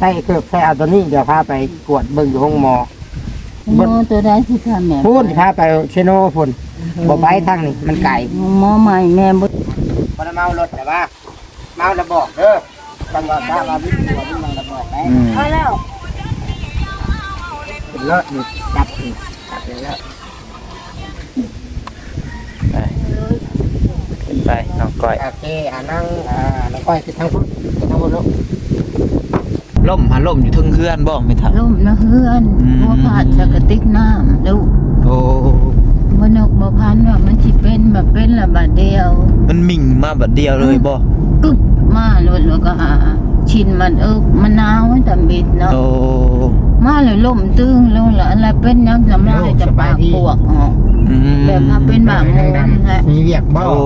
ใส่เกือบใส่เอาตัวนี้เดี๋ยวพาไปกวดเบิ่งอยู่ห้องหมอหมอตัวใดที่ทำแม่พูดพาไปเชโนพุ่นบ่ไปทางนี้มันไกลหมอใหม่แม่บ่บ่ได้เมารถแต่ว่าเมาแล้วบอกเด้อจังหวะถ้าว่าวิ่งบ่วิ่งมันระบอกได้อืมเอาแล้วเป็นเลิศนี่จับนี่จับเลยแล้วไปขึ้นไปน้องก้อยโอเคอ่านั่งอ่าน้องก้อยคือทางพุ่นคือทางพุ่นลูก ล่มหาล่มอยู่เทึงเฮือนบ่ไม่ทัน ล่มนะเฮือนอืมบ่ผ่านสกติกน้ำแล้วโอ้บ่นกบ่พันว่ามันสิเป็นแบบเป็นละบาดเดียว มันมิ่งมาบัดเดียวเลยบ่กึบมาเลยแล้วก็หาชินมันเอิกมะนาวมันตำบิดเนาะโอ้มาเลยล่มตึงลงแล้วอะไรเป็นหยังจำลายจะปากปวกออก อืมแบบว่าเป็นหมากโมทางนดำฮะมีเวียกบ่โอ้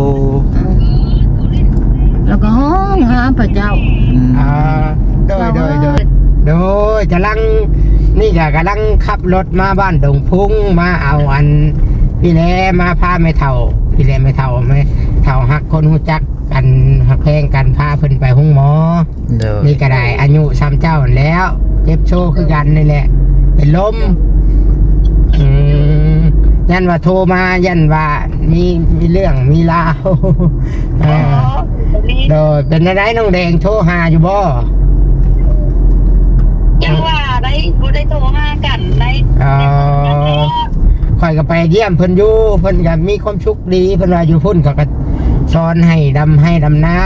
อืมแล้วก็ห้องหาพระเจ้าอืมอ่า โดยโดยโดยโดยกำลังนี่ก็กำลังขับรถมาบ้านดงพุงมาเอาอัน พี่แลมาพาไม่เท่า พี่แลไม่เท่าไม่เท่าหักคนหูจักกันหักแพงกันพาเพิ่นไปห้องหมอเด้อนี่ก็ได้อายุซ้ำเจ้าแล้วเจ็บโชว์คือกันนี่แหละ เป็นลมอืมยันว่าโทรมายันว่ามีมีเรื่องมีราวอ่าโดยเป็นอะไรน้องแดงโทรหาอยู่บ่ ยังว่าได้กูได้โทรหากันได้เออข่อยก็ไปเยี่ยมเพิ่นอยู่เพิ่นก็มีความสุขดีเพิ่นว่าอยู่พุ่นเขาก็สอนให้ดำให้ดำนา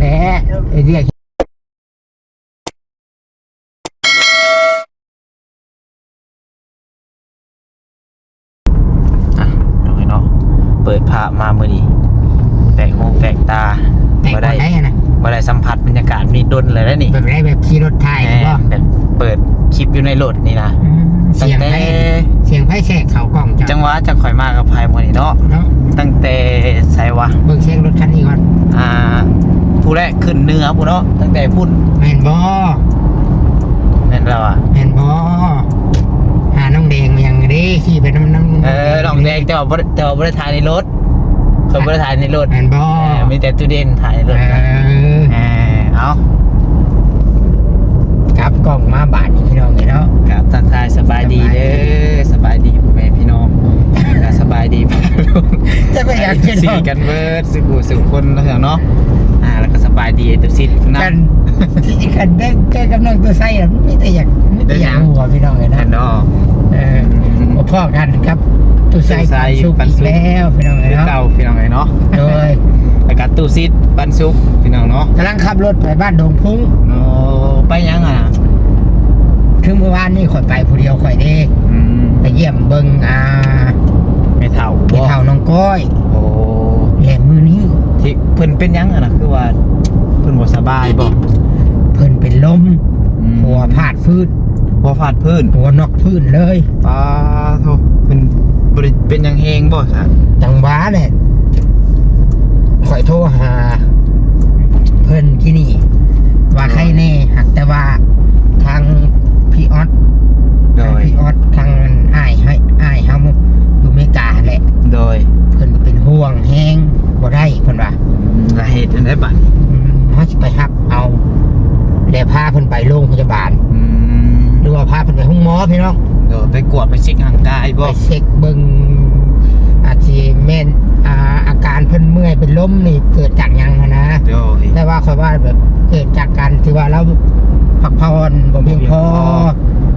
และเรียกอะน้องไอ้เนาะเปิดภาพมามื้อนี้แปลกหูแปลกตาแต่บ่ได้ได้ได้นะ บ่ได้สัมผัสบรรยากาศนี่ดนเลยแล้วนี่แบบได้แบบขี่รถไทยแหมบ่แบบเปิดคลิปอยู่ในรถนี่นะอืมตั้เสีงยงแต่ไพ่เสียงไพ่แทรกเขากล้องจ้ะจังหวะจะข่อยมากับภายมื้อนี้เนาะเนาะตั้งแต่ไสวะเบิ่งเสียงรถคันนี้ก่อนอ่า ผู้แรกขึ้นเหนื้อผู้เนาะตั้งแต่พุ่นแม่นบ่นั่นแล้วอะแม่นบ่หาน้องแดงมายังเด้ขี่ไปน้ำน้ำเออลองแดงแต่ว่าบ่ได้แต่ว่าบ่ได้ถ่ายในรถ เขาบ่ได้ถ่ายในรถแม่นบ่เออมีแต่ตู้เด่นถ่ายในรเอถนะอเออเอาครับกล้องมาบาดนี่พี่น้องเอ้ยเนาะกับทักทายสบายดีเด้อสบายดีพ่อแม่พี่น้องก็สบายดีพ่อลุงจะไปอยากกินสี่กันเบิร์ดสิกูสิคนแล้วเนาะอ่าแล้วก็สบายดีไอ้ตุ๊ซิดนะกันที่กันได้แก้กำลังตัวไส้อะไม่แต่อยากไม่แต่อยากหัวพี่น้องเลยแน่นะนอนเออมาพ่อกันครับ ตัวไส้ตัวไส้ชุบปันอีสุกกแล้วพี่น้องเลยคือเนาะเก่าพี่น้องไงเนาะโดยแล้วก็ตู้ซิดปันซุกพี่น้องเนาะกำลังขับรถไปบ้านดงพุงโอ้ไปยังอะนะคือเมื่อวานนี่ข่อยไปผู้เดียวข่อยเด้อืมไปเยี่ยมเบิ่งอ่าไม่เท่าพี่เท่าน้องก้อยโอ้แหลมมือนี้ที่เพิ่นเป็นยังอะนะคือว่าเพิ่นบ่สบายบ่เพิ่นเป็นลมอืมหัวพาดพื้นหัวฟาดพื้นหัวนอกพื้นเลยป้าโทเพิ่น บ่ได้เป็นหยังเฮงบ่ซะจังหวะเนี่ยข่อยโทรหา เพิ่นที่นี่ ว่าใครแน่หักแต่ว่าทางพี่ออสโดย พี่ออสทางอ้ายให้อ้ายเฮาอยู่อเมริกาแหละ โดยเพิ่นเป็นห่วงแฮงบ่ได้เพิ่นว่าสาเหตุอันใดบัดอืมเฮาสิไปรับเอาแล้วพาเพิ่นไปโรงพยาบาล อืมหรือว่าพาเพิ่นไปห้องหมอพี่น้องโดยไป กวดไปเช็คร่างกายไปบ่เช็คเบิ่งอาจสิแม่นอ่าอาการเพิ่นเมื่อยเป็นลมนี่เกิดจากหยังหั้นนะ โดย แต่ว่าค่อยว่าแบบเกิดจากการที่ว่าเราพักผ่อนบ่เพียงพอ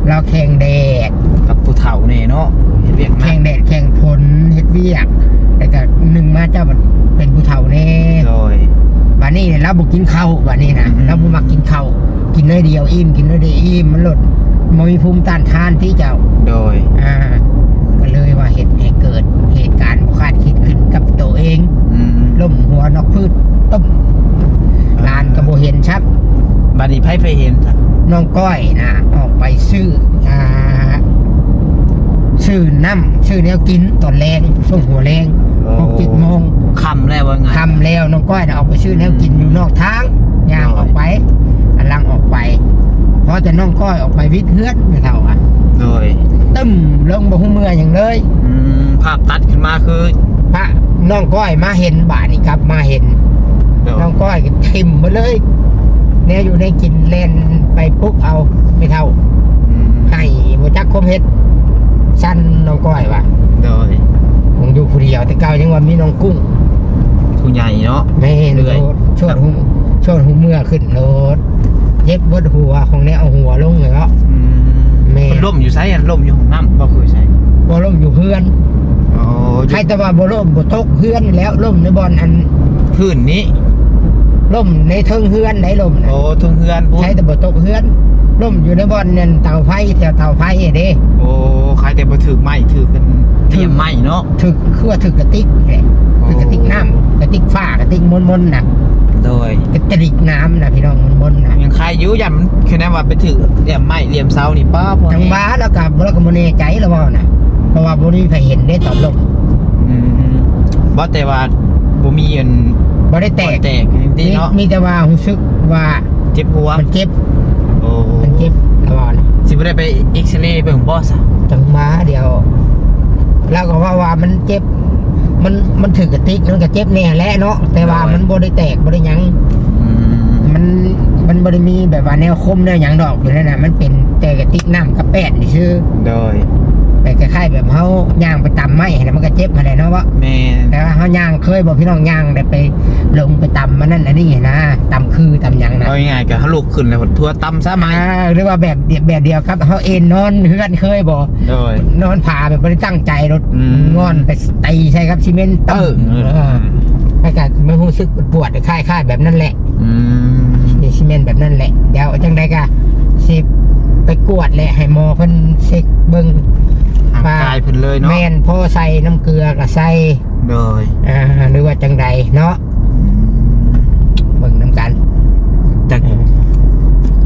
เราแข่งแดดกับผู้เฒ่านี่เนาะเฮ็ดเวียกหนัแข่กงแดดแข่งฝนเฮ็ดเวียกแล้วก็หนึ่งมาเจ้าบัดเป็นผู้เฒ่าแน่โดย บัดนี้เนี่ยเราบ่กินข้าวบัดนี้นะอืม เราบ่มักกินข้าวกินน้อยเดียวอิ่มกินน้อยเดียวอิ่มมันลด บ่มีภูมิต้านทานที่เจ้า โดย อ่า ก็เลยว่าเหตุให้เกิดเหตุการณ์บ่คาดคิดขึ้นกับตัวเองอืมล่มหัวนอกพืชต้มลานก็บ่เห็นชัดบัดนี้ไผไปเห็นจ้ะน้องก้อยนะออกไปซื้ออ่าซื้อน้ำซื้อแนวกินตอนแรงช่วงหัวแรงหกเจ็ดโมงค่ำแล้วว่าไงคำแล้วน้องก้อยนะออกไปซื้อแนวกินอยู่นอกทางย่างออกไปอันลังออกไปเพราะแต่น้องก้อยออกไปวิทย์เฮือดไม่เท่าอะโดยตึ้มลงบ่หูเมื่ออย่างเลย อืมภาพตัดขึ้นมาคือพระน้องก้อยมาเห็นบ่านี่ครับ มาเห็น โดยน้องก้อยก็ทิมมาเลยแน่อยู่ในกินเล่นไปปุ๊กเอาไม่เท่าอืมให้บ่จักคมเฮ็ดสั้นน้องก้อยว่ะโดยผมอยู่ผู้เดียวแต่เก่ายังว่ามีน้องกุ้ง ผู้ใหญ่เนาะ แม่นเหนื่อย โลดโชดหูโชดหูเมื่อขึ้นโลด เย็บเบดหัวของแนวเอาหัวลงเลยเนาะอืมแม่มันล่มอยู่ไสอะล่มอยู่ห้องน้ำบ่คือใช่บ่ล่มอยู่เพื่อนอ๋ออยู่ใครแต่ว่าบ่ล่มบ่ตกเพื่อนแล้วล่มในบอนอันพื้นนี้ล่มในเทิงเฮือนได้ล่มน่ะโอ้ทุ่งเฮือนพุ่นใช้แต่บ่ตกเฮือนล่มอยู่ในบอนนั่นเตาไฟแถวเตาไฟเด้โอ้ใครแต่บ่ถือไม้ถือกันเทียมไม้เนาะถึกคือว่าถึกกระติกแหละถึกกระติกน้ำกระติกฟ้ากระติกมนๆน่ะ โดยกระติกน้ำน่ะพี่น้องมนๆน่ะยังใครอยู่ยามคือแน่ว่าไปถือเหลี่ยมไม้เหลี่ยมเสานี่ป้าพอจังหวะแล้วก็บ่แล้วก็บ่แน่ใจแล้วบ่น่ะเพราะว่าบ่มีใครเห็นได้ตอนล่มอืมบ่แต่ว่าบ่มีอันบ่ได้แตกบ่แตกดีเนาะมีแต่ว่ารู้สึกว่าเจ็บหัวมันเจ็บโอ้มันเจ็บแล้วบ่น่ะสิบ่ได้ไปเอ็กซเรย์เบิ่งบ่ซะจังหวะเดียว แล้วก็ว่าว่ามันเจ็บ มันมันถึกกระติกมันก็เจ็บแน่แหละเนาะแต่ว่ามันบ่ได้แตกบ่ได้หยังอืมมันมันบ่ได้มีแบบว่าแนวคมแนวหยังดอกอยู่แล้วน่ะมันเป็นแต่กระติกน้ำกับแป้นนี่ซื่อโดย แต่คล้ายๆแบบเฮาย่างไปตำไม้แล้วมันก็เจ็บมาแหละเนาะว่าแม่นแต่ว่าเฮาย่างเคยบอกพี่น้องย่างได้ไปลงไปตำมันนั่นอันนี้นะตำคือตำหยังนะเอาง่ายๆก็เฮาลุกขึ้นแล้วทั่วตํซะไหมอ่าหรือว่าแบบเดียวแบบเดียวครับเฮาเอ็นนอนเฮือนเคยบ่โดย นอนผ่าแบบบ่ได้ตั้งใจรถอืม งอนไปตีใช่ครับซีเมนต์เออให้การมันรู้สึกปวดๆคล้ายๆแบบนั้นแหละ อืมนี่ซีเมนต์แบบนั้นแหละเดี๋ยวจังไดก็สิ ไปกวดแหละให้หมอเพิ่นเช็คเบิ่งห่างกายเพิ่นเลยเนาะแม่นพอใส่น้ำเกลือก็ใส่โดยอ่าหรือว่าจังใดเนาะเบิ่งน้ำกันจาก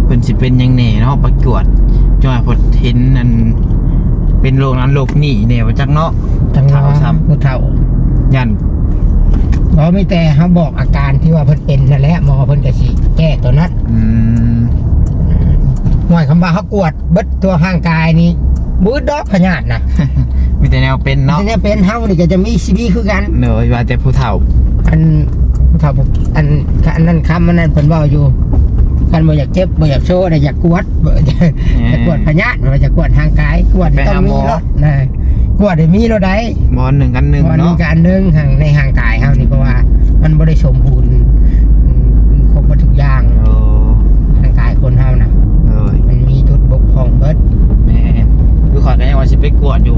เพิ่นสิเป็นหยังแหน่เนาะประกวดจอยพดเห็นนั่นเป็นโรคนั้นโรคนี้แน่ว่าจักเนาะจังหวะเฒ่าซ้ำผู้เฒ่ายันหมอไม่แต่เขาบอกอาการที่ว่าเพิ่นเป็นนั่นแหละหมอเพิ่นก็สิแก้ตัวนั้นอืม หน่วยคำว่าเขากวดเบิดตัวร่างกายนี้บืดดอกพญาตนะมีแต่แนวเป็นเนาะทีนี้เป็นเฮานี่ก็จะมีชีวิตคือกันเนยว่าแต่ผู้เฒ่า อันผู้เฒ่าบอกอันอันนั้นคำอันนั้นเพิ่นเว้าอยู่กันบ่อยากเจ็บบ่อยากโชว์แต่อยากกวดบ่จะจะกวดพญาตบ่จะกวดทางกายกวดนี่ต้องมีรถนะกวดได้มีรถได้หมอนหนึ่งกันหนึ่งวันนี้เนาะก็อันหนึงทางในห่างกายเฮานี่เพราะว่ามันบ่ได้สมบูรณ์อืมครบหมดทุกอย่าง โอ้ ร่างกายคนเฮานะ เนย มันมีจุดบกพร่องเบิด แม่นคือขอยก็ยังว่าสิ ไปกวดอยู่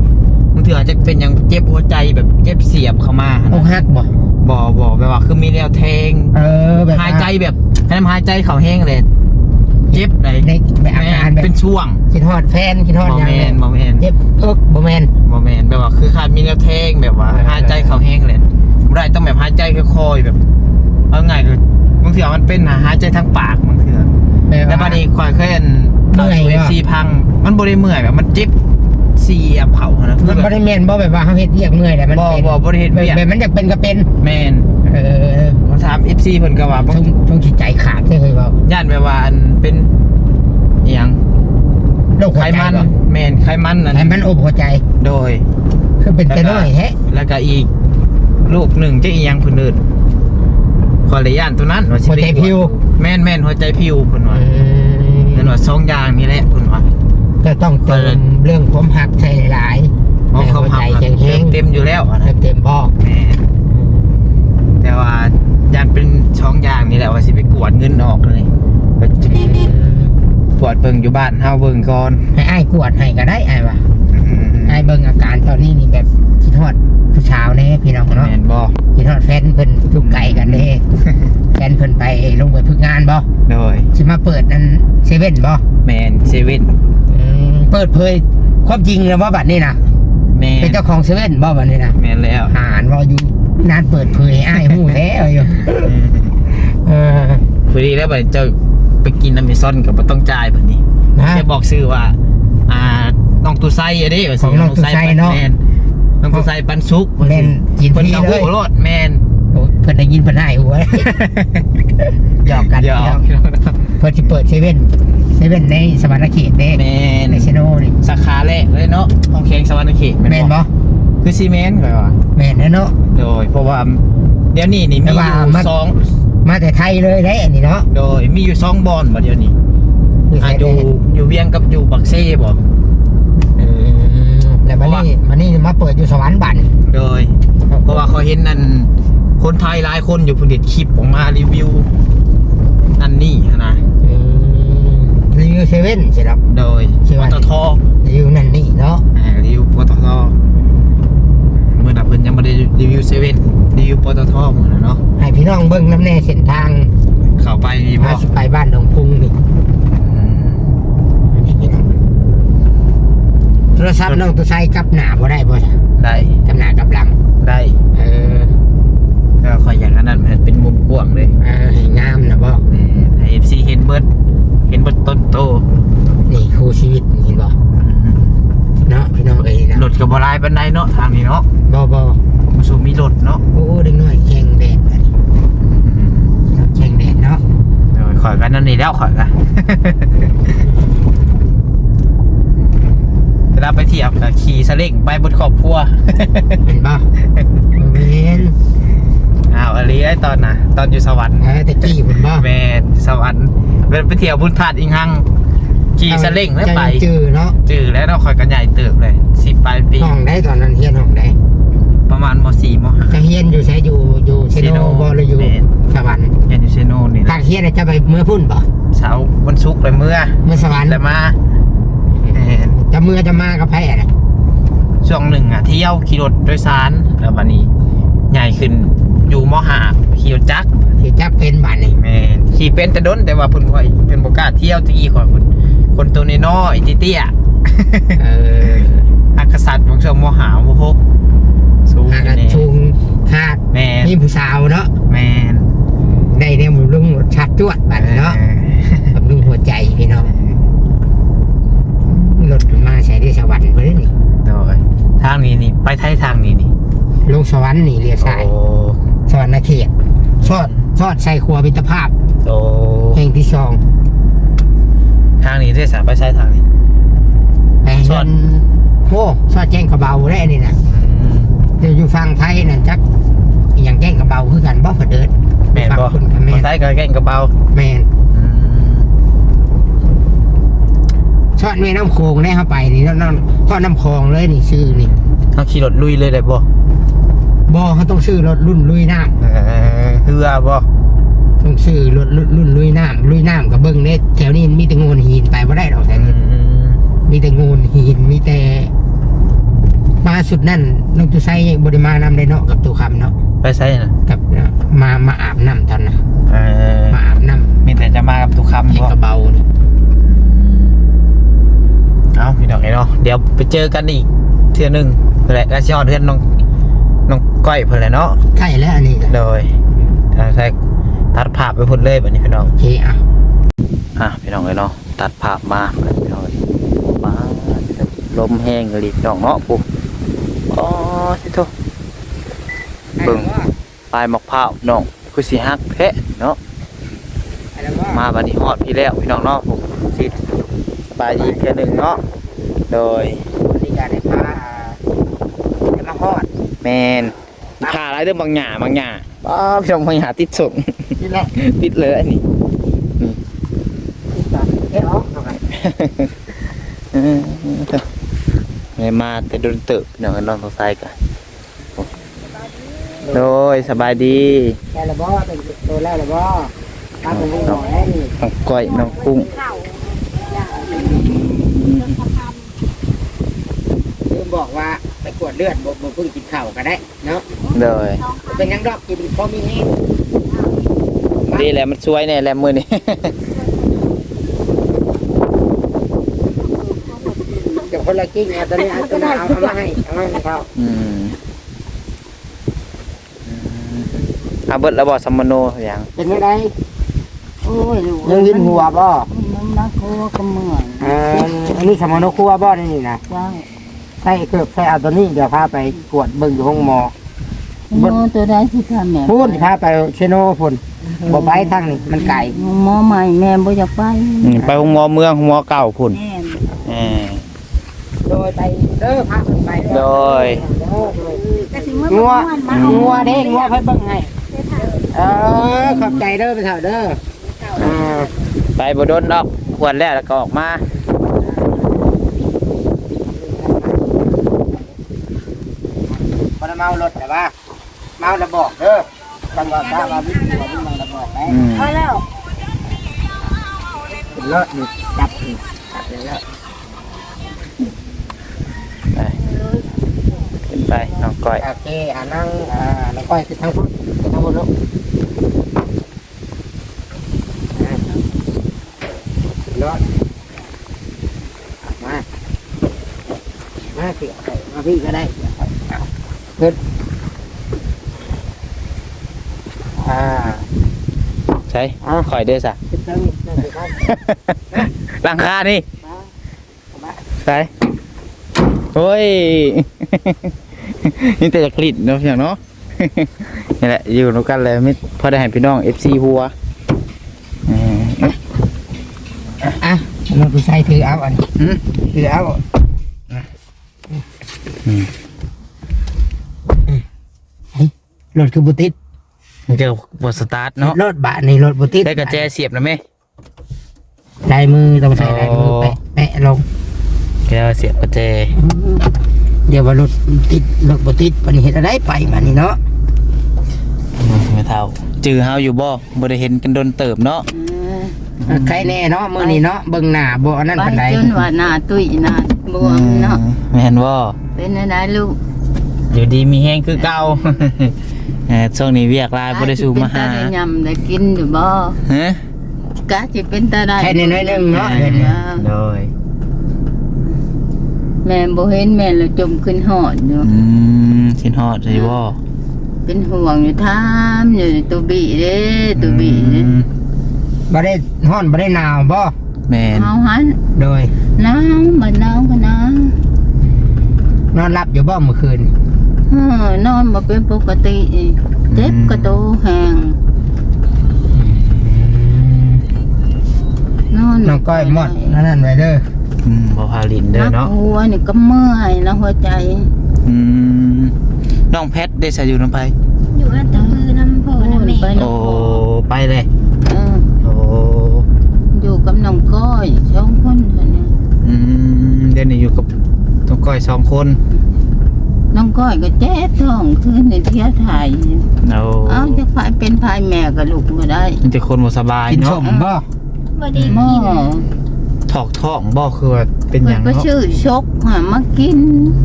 บางเถื่ออาจจะเป็นหยังเจ็บหัวใจแบบเจ็บเสียบเข้ามาหั่นอกนะหักบ่ บ่บ่แบบว่าคือมีแนวแทงเออแบบหายใจแบบให้มันหายใจเขาแห้งเลยเจ็บเลยในแบบอาการแบบเป็นช่วงคิดฮอดแฟนคิดฮอดบ่หยังแมเนี่ยนบ่แมน เจ็บเอิกบ่แม่นบ่แมนแบบว่าคือขาดมีแนวแทงแบบว่าเออหายใจเขาแห้งเลยบ่ได้ต้องแบบหายใจค่อยๆแบบเอาง่ายคือบางเถื่อมันเป็นหายใจทางปากบางเถื่อแบบแต่บัดนี้ข่อยเคยเห็นเมื่อยเอเหรอฟซีพัง มันบ่ได้เมื่อยแบบมันเจ็บ เสียบเขาอะนะมันบ่ได้แม่นบ่แบบว่าเฮาเฮ็ดเวียกเมื่อยแต่มันบ่เป็นบ่บ่ได้เฮ็ดแบบเวียกแบบมันอยากเป็นก็เป็น แมนเออผมถาม FC เพิ่นก็ว่าบางช่วงช่วงจิตใจขาดใช่เคยเว้าย่านแบบว่าอันเป็นอหยังโรคหัไขวใจมันบ่แมนไขมันนั่นไขมันอบหัวใจโดย คือเป็นแต่น้อยแท้แล้วก็อีกลูกหนึ่งจะอีหยังเพิ่นเอิ้นขอเลยย่านตัวนั้นว่าสิหัวไปใจพิวแม่นแม่นหัวใจพิวเพิ่นว่าอืมเพิ่นว่าสองอย่างนี่แหละเพิ่นว่า ก็ต้องเติมเรื่องความหักใช่หลายๆเพราะให้เขาหัวหัใจกแข็งแรงเต็มอยู่แล้วอะนะเต็มบ่แม่นแต่ว่าย่านเป็นช่องอย่างนี่แหละว่าสิไปกวดเงินออกเลยก็จะกวดเบิ่งอยู่บ้านเฮาเบิ่งก่อนให้อ้ายกวดให้ก็ได้อ้ายว่าอืมอ้ายเบิ่งอาการตอนนี้นี่แบบคิดฮอดผู้ชาวแน่พี่น้องเนาะแม่นบ่คิดฮอดแฟนเพิ่นอยู่ไกลกันเด้แฟนเพิ่นไปลงไปฝึกงานบ่โดยสิมาเปิดอันเซเว่นบ่แมนเซเว่น อืมเปิดเผยความจริงแล้วว่าบัดนี้นะแมเป็นนเจ้าของเซเว่นบ่บัดนี้นะแมนแล้วหานว่าอยู่นานเปิดเผยให้อ้ายฮู้แล้วอยู่เออพอดีแล้วบัดนี้เจ้าไปกินอเมซอนกับบ่ต้องจ่ายบัดนี้นะ จะบอกชื่อว่า อ่าน้องตูไซอะเด้ว่าสิของน้องตูไซเนาะแมนน้องตูไซปันสุกว่าสิแม่นกินเพิ่นฟรีก็เลฮู้ยโลดแมนโอ้ เพิ่นได้ยินเพิ่นให้หัวหยอกกันเดี๋ยวพี่น้องเพิ่นสิเปิดเซเว่นเซเว่นในสวรรณเขตเด้แมนในเชโนนี่สาขาแรกเลยเนาะของแข็งสวรรณเขตแม่นบ่คือซีเมนต์ก่อนว่าแม่นแน่เนาะโดยเพราะว่าเดี๋ยวนี้นี่มีแต่อว่ายู่มันสองมาแต่ไทยเลยได้อันนี้เนาะโดยมีอยู่สองบอนบ่เดี๋ยวนี้อยู่อะไทยอยู่ได้อยู่เวียงกับอยู่ปักเซ่บ่อืมแล้วมานี่มานี่มาเปิดอยู่สวรรค์บันโดยเพราะว่าเขาเห็นนั่น คนไทยหลายคนอยู่พุ่นเด็ดคลิปออกมารีวิว นั่นนี่หั้นนะอืมรีวิวเซเว่นใช่ครับโดยชื่อปว่าตทรีวิวนั่นนี่เนาะอ่ารีวิวปตทเมื่อน่ะเพิ่นยังไม่ได้รีวิวเซเว่นรีวิวปตทเหมือนนะเนาะให้พี่น้องเบิ้งน้ำแน่เส้นทางเข้าไปนี่บ่มาสิไปบ้านดงพุงนี่อืมนี่พี่น้องโทรศัพท์น้องตัวใช้กับหน้าบ่ได้บ่ใช่ได้กับหน้ากับหลัง ได้ เออ ก็คอยอย่างนั้นนะมันเป็นมุมกว้างเลยเออให้งามนะบ่ให้ FC เห็นเบิดเห็นเบิดต้นโต นี่คู่ชีวิตนี่เห็นบ่เนาะพี่น้องเอ้ยนะรถกับบลายบันไดเนาะทางนี้เนาะบ่บ่มาสู่มีรถเนาะโอ้เด็กน้อยแข่งแดดอันนี้แข่งแดดเนาะเดี๋ยวขอยกันนั่นนี่แล้วขอยกันเวลาไปเที่ยวก็ขี่สลิงไปบนครอบครัวเห็นบ่บ่แม่น อ้าวอะไรไอ้ตอนน่ะ ตอนอยู่สวรรค์เออตะกี้เพิ่นบ่แม่สวรรค์เวลาไปเที่ยวบุญธาตุอิงหังขี่สลิงแล้วไปเจ้าจื้อเนาะจือแล้วเนาะคอยกันใหญ่เติบเลยสิบปลายปีห้องได้ตอนนั้นเฮียนห้องได้ประมาณมสี่มห้าจะเฮียนอยู่ใช้อยู่อยู่เชเชโนโนบ่หรืออยู่แม่นสวรรค์เรียนอยู่เชโนนี่แหทาละงเฮียนน่ะจะไปเมื่อพุ่นบ่เช้าวันศุกร์เลยเมื่อเมื่อสวรรค์แต่มาแม่นจะเมื่อจะมากับไผอะนะช่วงหนึ่งอะเที่ยวขี่รถโดยสารแล้ววันนี้ ใหญ่ขึ้น อยู่มหาขี่รถจักรที่จักเป็นบ้านนี่แม่นขี่เป็นแต่ด้นแต่ว่าเพิ่นบ่ให้เพิ่นบ่กล้าเที่ยวตะกี้ขอยเพิ่นคนตัวน้อยๆเตี้ยเออๆอักษัตริย์ของช่วงมหามหกสูงหากันแน่ชุงคาดแม่นนี่ผู้สาวเนาะแม่นได้เนี่ยบำรุงรสชาติจวดบ้านนี่เนาะบำรุงหัวใจพี่น้องรถมาใช้ได้สวรรค์เพิ่นนี่โดยทางนี้นี่ไปไทยทางนี้นี่ลงสวรรค์นี่เรียกสายโอ้ สวรรค์เขตซอดซอดใส่ครัวมิตรภาพโอ้แห่งที่สองทางนี้ได้สามไปใช้ทางนี้ ไปซอดเงินโอ้ซอดแจ้งกระเบาได้อันนี่นะอืมเดี๋ยวอยู่ฝั่งไทยนั่นจักอหย่างแจ้งกระเบาคือกันบ่เพิ่นเดินแม่นฝั่งบ่คุณกับแม่คนไทยก็แก่งกระเป๋าแม่นอืมซอดแม่น้ำโขงได้เข้าไปนี่นั่นพ่อน้ำคลองเลยนี่ชื่อนี่ทางขี่รถลุยเลยได้บ่ บ่เขาต้องซื้อรถรุ่นลุยน้เออเฮือบ่ำต้องซื้อรถรุ่นรุ่นลุยน้ำลุยน้ำกับเบิ้งเน็ตแถวนี้มีแต่งูนหินไปบ่ได้ดอกแต่อืนี่มมีแต่งูนหินมีแต่มาสุดนั่นน้องตุไซบริมานำได้เนาะกับตัวคำเนาะไปใช้น่ะกับมามาอาบน้ำตอนน่ะเออมาอาบน้ำมีแต่จะมากับทุกคำให้บ่กระเบานี่เอาพี่น้องไอ้เนาะเดี๋ยวไปเจอกันอีกเทื่อหนึงเพื่อแหละก็สิฮอดเทื่อนน้อง น้องก้อยเพิ่นแหละเนาะใช่แล้วอันนี้ก็โดยทางใช้ตัดภาพไปพุ่นเลยบัดนี้พี่น้อง โอเคอะอะพี่น้องเลยเนาะตัดภาพมาพี่น้องเอ้ยมาลมแห้งเลยพี่น้องเนาะปุ๊บอ๋อสิโทเบิ่งปลายมะพร้าวน้องคือสิฮักแท้เนาะมาบัดนี้ฮอดพี่แล้วพี่น้องเนาะปุ๊บสิสบายดีอีกเทื่อหนึงเนาะโดยบริการในพาจะมาฮอด แมนขาอะไรเรื่องบางหญ้าบางหญ้าป้าพี่น้องบางหญ้าติดส่งนี่แหละติดเลยอันนี้เอ๊ะอ๋อเอาไปเออเถอะไม่มาแต่โดนเติบพี่น้องกันลองสงสัยกันโดยสบายดีได้และบ่เป็นตัวแล้วและบ่ตามผมหน่อยได้นี่น้องก้อยน้องกุ้ง คือบอกว่าไปก วดเลือดบ่บ่เพิ่งกินข้าวก็ได้เนาะโดยเป็นหยังดอกกินพอมีแห้งดีแหละมันช่วยแน่แหละมือนี่เดี๋ยวคนละกิ้งเอาตัวนี้เอาตัวนี้เอาเอามาให้เอามาให้เขาอืมอืมเอาเบิดแล้วบอกสัมมโนอย่างเป็นยังไงโอ้ยยังยินหัวบ่มันนักโคก็เหมือนเอ่ออันนี้สมโนครัวบ่นี่นี่นะ เจ้า ใส่เกือบใส่เอาตัวนี้เดี๋ยวพาไปกวดเบิ่งอยู่ห้องหมอโมตัวได้ที่ทำแม่พูดพาไปเชโนพุ่นบ่ไปทางนี้มันไกลหมอใหม่แม่บ่อยากไปอืมไปหงมอเมืองหงมอเก่าพุ่นแม่เออโดยไปเด้อพาขึ้นไปเด้อโดยงัวงัวเด้งัวเพิ่นเบิ่งให้เออขอบใจเด้อไปเถอะเด้ออ่าไปบ่โดนดอกขวดแล้วแล้วก็ออกมา บ่ได้เมารถแต่ว่าเมาแล้วบอกเด้อคันว่าถ้าว่าวิธีว่าวิ่งเมาแล้วบอกได้อืมเอาแล้วเป็นรถนี่จับนี่จับแล้วไปขึ้นไปน้องก้อยโอเคอ่านั่งอ่าน้องก้อยคือทั้งพุ่นคือทั้งพุ่นลูกอ่ารถมามาสิเอามาพี่ก็ได้เอา ขึ้น อ่าใช่เอาคอยเด้อสะขึ้นเทิงนี่นั่นสิครับหลังคานี่มาเอามาใช่โอ้ย นี่แต่จะกลิ่นเนาะพี่น้องเนาะ นี่แหละอยู่ด้วยกันเลยไม่พอได้ให้พี่น้อง FC หัวเอออะเราไปใส่ถือเอาอันหืมถือเอา อืม รถคือบุติดมันจะบทสตาร์ทเนาะรถบะนี่รถบุติดได้กระแจเสียบนะแม่ลายมือต้องใส่ลายมือโอ้แปะแปะลงแกเสียบกระแจ เดี๋ยวว่ารถติดรถบุติดปานนี้เห็นอะไรไปมานี่เนาะไม่เท่าจือเฮาอยู่บ่บ่ได้เห็นกันโดนเติบเนาะใครแน่เนาะมื้อนี้เนาะเบิ่งหน้าบ่อันนั้นไปปานใดจนว่าหน้าตุ้ยหน้าบวมเนาะแม่นบ่เป็นอะไรลูกอยู่ดีมีแห้งคือเก่า เออช่วงนี้เวียกหลายบ่ได้สู้มาหาเป็นตได้ยำได้กินอยู่บ่ฮะ กะสิเป็นตาได้แค่นี้น้อยหนึงเนาะเอเดี๋ยวนี้อโดยแม่บ่เห็นแม่เลยจมขึ้นหอดอยู่อืมสินฮอดใช่บ่เป็นห่วงอยู่ทามอยู่ตัวบีเด้ตัวบีเด้อืมบ่ได้ฮ้อนบ่ได้หนาวบ่แม่นเฮาหันโดยหนาวบ่หนาวก็หนาว นอนหลับอยู่บ่เมื่อคืน เออนอนบ่เป็นปกติเจ็บกระโตแหงนอนน้องก้อยหมดนั่นนั่นไว้เด้ออืมบ่พาลินเด้อเนาะหัวนี่ก็เมื่อยแล้วหัวใจ อืมน้องแพทได้ใส่อยู่นำไป อยู่อันตะมือน้ำพ่อน้ำแม่ไปโอ้ไปเลยเออโอ้อยู่กับน้องก้อยสองคนเท่านี้อืมเดี๋ยวนี้อยู่กับน้องก้อยสองคน น้องก้อยก็เจ็บท้องคืนในเที่ยวถ่ายเอาเอ้าจะพายเป็นพายแม่กับลูกมาได้มันจะคนบ่สบายกินชเนาะมบ่ บ่ได้หม้อกินถอกท้องบ่คือว่าเป็นหเพิ่ยันงก็เนาะชื่อชกหามากิน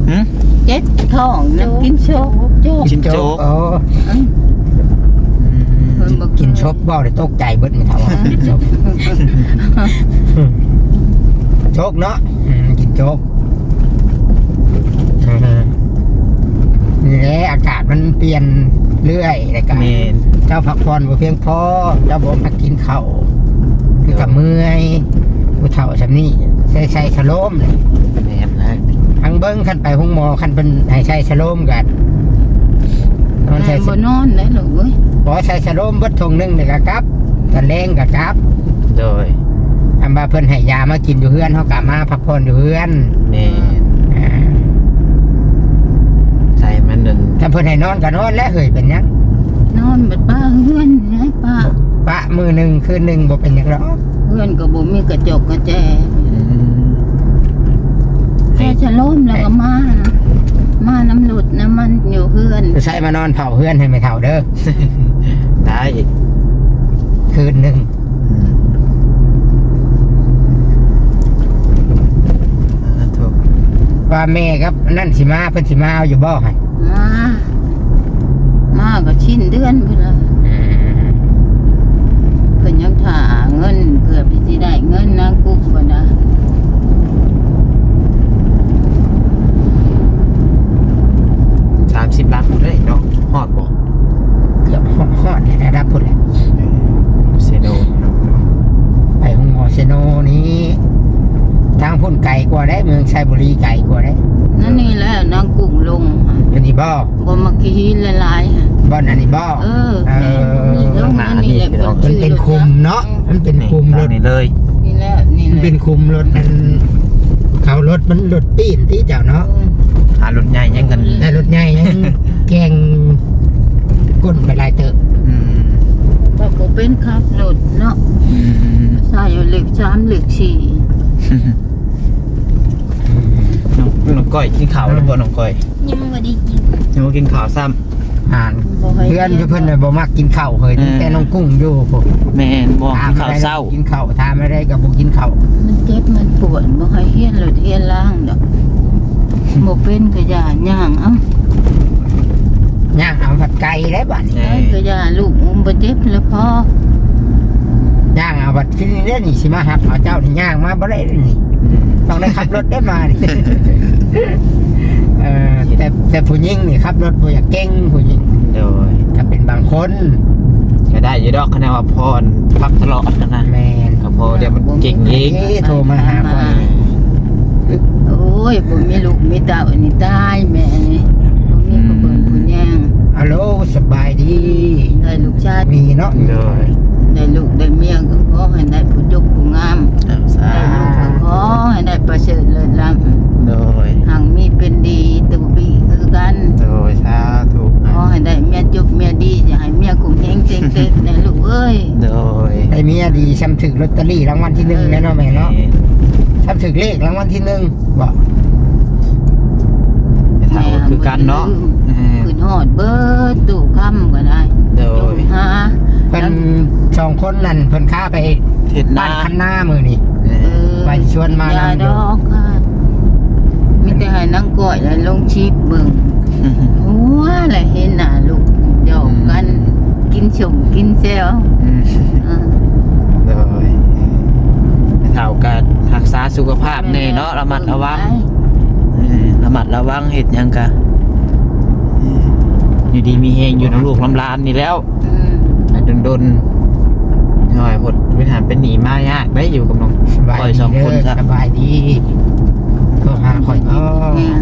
หึเจ็บท้องน้ำกินชกโจกกินโจ๊กโอ้เอ้ยเพิ่นบอกกินชบบ่ได้ตกใจเบิดไม่เท่าว่ากินชบโชคเนาะอืมกินโชค นี่แหละอากาศมันเปลี่ยนเรื่อยรายการแม่นเจ้าพักผ่อนบ่เพียงพอเจ้าบ่มากินข้าวคือกับเมื่อยผู้เฒ่าซำนี้ใส่ใส่ชะโลมเลยแม่นนะทั้งเบิ้งคันไปห้องหมอคันเป็นให้ใช้ชะโลมกันนอนใช้แม่บ่นอนได้ลูกเอ้ยพอใช้ชะโลมเบิดทงหนึงนี่ก็กลับตอนแรงก็กลับโดยอันว่าเพิ่นให้ยามากินอยู่เฮือนเฮาก็มาพักผ่อนอยู่เฮือนแม่น อ่า ใส่มันนั่น ถ้าเพิ่นให้นอนก็นอนแล้วเฮ้ยเป็นหยังนอนบัดป้าเฮือนนะป้าปะมือหนึงคืนหนึงบ่เป็นหยังหรอกเฮือนก็บ่มีกระจกกระแจอืมแค่จะล้มแล้วก็มานะมาน้ำหลุดน้ำมันอยู่เฮือนใช้มานอนเผาเฮือนให้ไม่เฒ่าเด้อ ได้อีกคืนหนึงอืมอ่าถูกว่าแม่ครับนั่นสิมาเพิ่นสิมาเอาอยู่บ่ให้ มามาก็ชิ้นเดือนเพื่อนละอืมเพิ่นยังถ่าเงินเพื่อพี่สิได้เงินนะกุ๊กก่อนนะสามสิบลักได้เนาะฮอดบ่เกือบฮอดเลยระดับพุ่นแหละเซโนเนาะไปห้องหมอเซโนนี้ ทางพุ่นไกลกว่าได้เมืองชัยบุรีไกลกว่าได้นั่นนี่แหละนางกุ้งลงค่ะอันนี้บ่บ่มาขี้ละลายๆค่ะบ่อนอันนี้บ่เออเออนี่ลงนั่นนี่แหละมันเป็นคุมเนาะมันเป็นคุมรถนี่เลยนี่แหละนี่มันแหเป็นละคุมรถมันเขารถมันรถปีนที่เจ้าเนาะหารถใหญ่ยังกันแต่รถใหญ่ยังแกงก้นไปหลายเติบอืว่าบ่เป็นขับรถเนาะอืมใส่เหล็กสามเหล็กสี่ น้องน้องก้อยกินข้าวแล้วบ่น้องก้อยยังบ่ได้กินยังบ่กินข้าวซ้ำอ่านบ่ให้เพื่อนอยู่เพิ่นน่ะบ่มักกินข้าวเฮ้ยอืมแต่น้องกุ้งอยู่ผมแม่นบ่ถามกินข้าวอะไรเช้ากินข้าวถามอะไรก็บ่กินข้าวมันเจ็บมันปวดบ่ให้เฮียนรถเฮียนล่างดอกบ่เป็นก็อย่าย่างเอ้าย่างเอาผัดไก่ได้บัดนี้เอได้อก็อย่าลูกอุ้มบ่เจ็บแล้วพอย่างเอาผัดกินเด้นี่สิมาหับเอาเจ้านี่ย่างมาบ่ได้เด้นี่ ต้องได้ขับรถได้มาดิเออแต่แต่ผู้หญิงนี่ขับรถผู้อยากเก่งผู้หญิงโดยถ้าเป็นบางคนก็ได้อยู่ดอกคะแนนว่าพรพักตลอดนะนะแมนก็พอเดี๋ยวมันเก่งเองเอ๊ะโทรมาหาค่อยโอ้ยบ่มีลูกมีเต้าอันนี้ตายแม่นี่บ่มีผู้เบิ่งผู้แย่งฮัลโหลสบายดีได้ลูกชายมีเนาะโดย ได้ลูกได้เมียก็ขอให้ได้ผู้ยกผู้งามครับสาได้ลูกก็ขอให้ได้ประเสริฐเลิศล้โดยำหางมีเป็นดีตูปีคือกันโดยสาธุขอให้ได้เมียจุบเมียดีอย่าให้เมียกุ้งเฮงเต็งเต็งนะลูกเอ้ยโดยไอ้เมียดีซ้ำถึกลอตเตอรี่รางวัลที่หนึ่งแน่เนาะแม่เนาะซ้ำถึกเลขรางวัลที่หนึ่งบอกไปถามว่าคือกันเนาะเออขึ้นฮอดเบิดตู่ค่ำก็ได้โดจยงหา เพิ่นสองคนนั่นเพิ่นค้าไปเฮ็ดหบ้าน้านคันหน้ามือนี่เอเอออไปชวนมาอย่านำอดยู่อกค่ะมีแต่ให้นั่งก้อยแล้วลงชีพเบิ่งหัวแหละเห็นหน้าลูกหยอกกัน กินชมกินเซลอืมอ่า โดยเท่ากันรักษาสุขภาพแน่เนาะระมัดระวังเออระมัดระวังเฮ็ดหยังกะเอออยู่ดีมีเฮงอยู่น้ำลูกน้ำหลานนี่แล้ว อืม ดนดนหน่อยพดวิหารเป็นหนีมายากได้อยู่กับน้องสบายปล่อยสองคนสบายดีโทรหาข่อยก็เนี่ย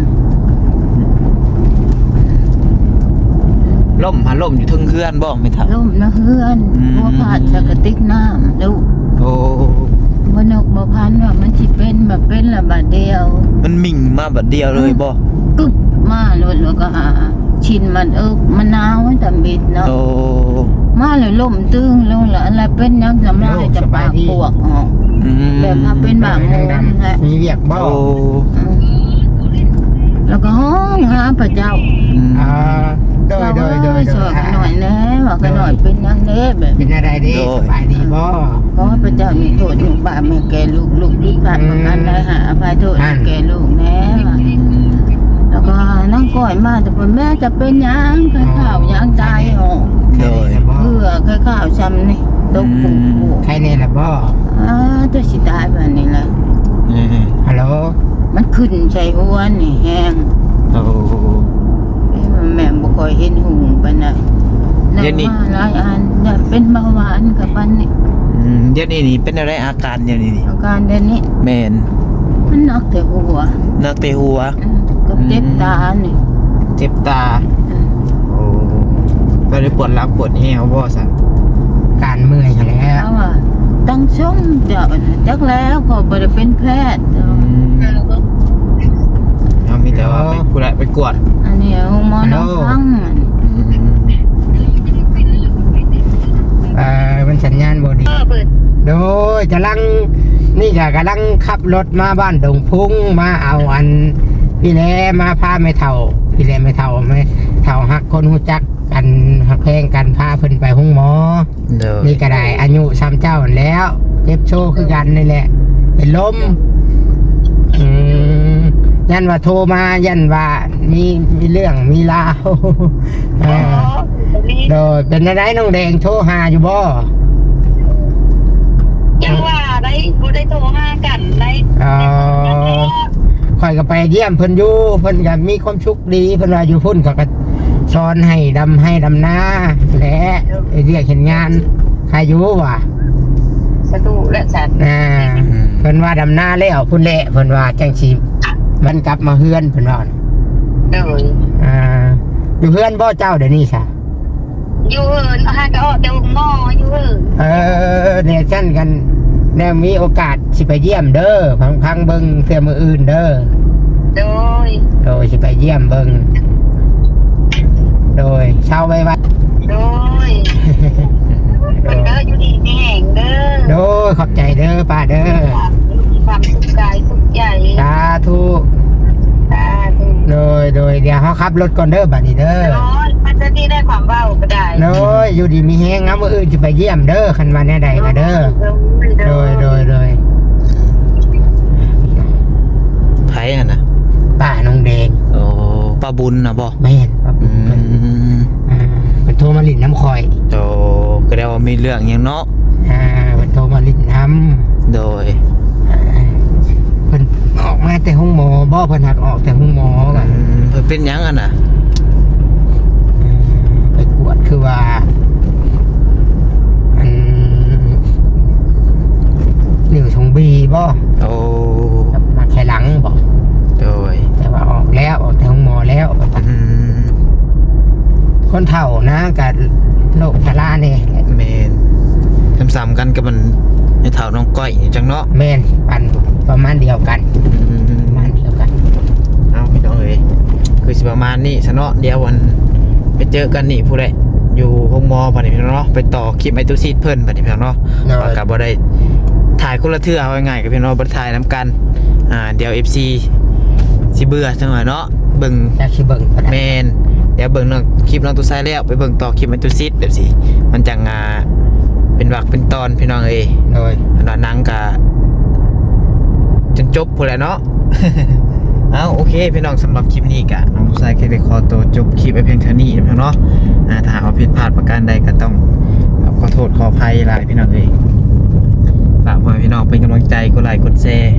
ล่มหาล่มอยู่ทึงเคลื่อนบ้องไม่ทันล่มนะเฮือนบัวผาดสกกระติกน้ำลูกโอ้บัวนกบัวพันว่ามันสิเป็นแบบเป็นละบาดเดียว มันมิ่งมาบัดเดียวเลยบ่กึบมาลดแล้วก็หา ชินมันเอิกมันหนาวแต่มิดเนาะโอ้มาเลยล่มตึงลงแล้วอะไรเป็นยังสำลายจะปากปวกออกอืมแบบมาเป็นบางโมงแหละมีเวียกบ่โอ้อืมแล้วก็ห้องหาพระเจ้าอืมอ่าโดยโดยโดยโดช่วยยกันหน่อยแน่ว่ากันหน่อยเป็นยังเด้แบบเป็นอะไรดีสบายดีบ่ขอให้พระเจ้ามีโทษอยู่บาปแม่แก่ลูกลูกที่ผ่านประกันได้หาอภัยโทษให้แก่ลูกแน่ว่ะ แล้วก็นั่งก่อยมาแต่เป็นแม่จะเป็นหยังไข้ข่าวหยังตายออกโดยบ่เพื่อไข้ข่าวช้ำนี่ตกปูปูใครเนี่ยล่ะบ่อ่าตัวสิตายแบบนี้แหละเออฮัลโหลมันขึ้นใส่หัวนี่แห้งโอ้เอ้ยแม่บ่ค่อยเห็นหุงปานใดนั่งมาหลายอันอยากเป็นเบาหวานกับปันนี่อืมเดี๋ยวนี้นี่เป็นอะไรอาการเดี๋ยวนี้นี่อาการเดี๋ยวนี้แมนมันหนักแต่หัวนักเตะหัวอืมกับ เจ็บตานี่เจ็บตาอืมโอ้ก็เลยปวดหลังปวดเอวบ่สันการเมื่อยแล้แล้ววว่าตั้งช่องเจ้าน่ะจักแล้วพอบ่ได้เป็นแพทย์อืมเอามีแต่ว่าไปกูแหละไปกวด อันนี้ห้องหมอน้องพังมันอืมเอ่อมันสัญญาณบ่ดีเออเปิดโดยกำลังนี่ก็กำลังขับรถมาบ้านดงพุงมาเอาอัน พี่แลมาพาไม่เท่าพี่แลไม่เท่าไม่เท่าหักคนหูจักกันหักแพงกันพาเพิ่นไปห้องหมอเดี๋ยวนี่ก็ได้อายุซ้ำเจ้านั่นแล้วเจ็บโชว์คือกันนี่แหละ เป็นลมอืมยันว่าโทรมายันว่ามีมีเรื่องมีราวเออ๋ออนี่โดยเป็นอะไรน้องแดงโทรหาอยู่บ่ยังว่าได้กูได้โทรหากันได้เอ่อ ข่อยก็ไปเยี่ยมเพิ่นอยู่เพิ่นก็มีความสุขดีเพิ่นว่าอยู่พุ่นเขาก็สอนให้ดำให้ดำนาและเรียกเห็นงานใครอยู่ว่ะสตูและสัตว์อ่าเพิ่นว่าดำนาแล้วพุ่นแหละเพิ่นว่าจังสิมันกลับมาเฮือนเพิ่นว่าเดยอ่าอยู่เฮือนบ่เจ้าเดี๋ยวนี้ซะอยู่เหินอาหารก็ออกเดี๋ยวหม้ออยู่เหินเออเนี่ยชั้นกัน แนวมีโอกาสสิไปเยี่ยมเด้อพังพังๆเบิ่งเทื่อมืออื่นเด้อโดย โดยสิไปเยี่ยมเบิ่งโดยเช้าไว้วัดโดยมันเด้ออยู่ดีมีแห่งเด้อโดยขอบใจเด้อป้าเด้อมีความสุขกายสุขใจสาธุสาธุ โดยโดยเดี๋ยวเขาขับรถก่อนเด้อบัดนี้เด้อโอ้ยมันจะดีได้ความเบาก็ได้โดยอยู่ดีมีแฮงนะมื้ออื่นจะไปเยี่ยมเด้อคันมาแน่ใดก็เด้อโดยโดยโดยไผอะนะป้าน้องแดงโอ้ป้าบุญนะบ่แม่นป้าอืเพิ่นมอ่าเพิ่นโทรมาลิ้นน้ำคอยโตก็ได้ว่ามีเรื่องหยังเนาะอ่าเพิ่นโทรมาลิ้นน้ำโดย เพิ่นออกมาแต่ห้ องหมอบ่เพิ่นหักออกแต่ห้องหมออืกันมเพิ่นเป็นหยังอะน่ะไปกวดคือว่าอันนิ้วทงบีบ่โอ้มาแค่หลังบ่โดยแต่ว่าออกแล้วออกแต่ห้องหมอแล้วอืมคนเฒ่านะกับโรคพาราเนี่ยแม่นซ้ำๆกันกับมันไอ้เฒ่าน้องก้อยนี่จังเนาะแม่นปันประมาณเดียวกัน อืม คือสิประมาณนี้ซะเนาะเดี๋ยววันไปเจอกันนี่ผู้ใดอยู่ห้องหมอบัดนี้พี่น้องเนาะไปต่อคลิปไอตูซีดเพิ่นบัดนี้พี่น้องเนาะเนาะว่ากับบ่ได้ถ่ายคนละเทื่อเอาง่ายๆกับพี่น้องบ่ได้ถ่ายนํกันอ่าเดี๋ยว FC สิเบื่อจังหน่อยเนาะเบิ่งจากสิเบิ่งก็ได้แมนเดี๋ยวเบิ่งน้องคลิปน้องตูไซแล้วไปเบิ่งต่อคลิปไอตูซีดแบบสิมันจังอ่าเป็นวักเป็นตอนพี่น้องเอ้ยโดยอันนั้นหนังกะจนจบพูดแหล้วเนาะ เอาโอเคพี่น้องสำหรับคลิปนี้กะน้องชายแค่ได้ขอตัวจบคลิปไปเพียงเท่านี้นะพี่น้องเนาะถ้าหากว่าผิดพลาดประการใดก็ต้องขอโทษขออภัยหลายพี่น้องเอ้ยฝากพ่อพี่น้องเป็นกำลังใจกดไลค์กดแชร์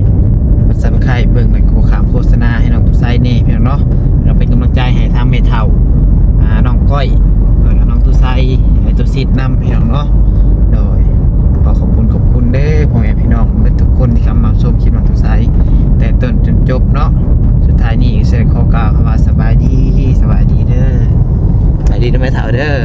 กดซับสไครต์เบิ่งและโคขามโฆษณาให้น้องตุ้ไซนี่พี่น้องเนาะเราเป็นกำลังใจให้ทางเมทาน้องก้อยแล้วก็น้องตุ้ไซไอตุ้ซิดนำพี่น้องเนาะโดยขอขอบคุณขอบ เด้อพ่อแม่พี่น้องเพื่ทุกคนที่เข้ามาชมคลิปของทุกสายแต่ต้นจนจบเนาะสุดท้ายนี่เสร็จขอกล่าวคำว่าสบายดีสบายดีเด้อสบายดีนะแมเถ้าเด้อ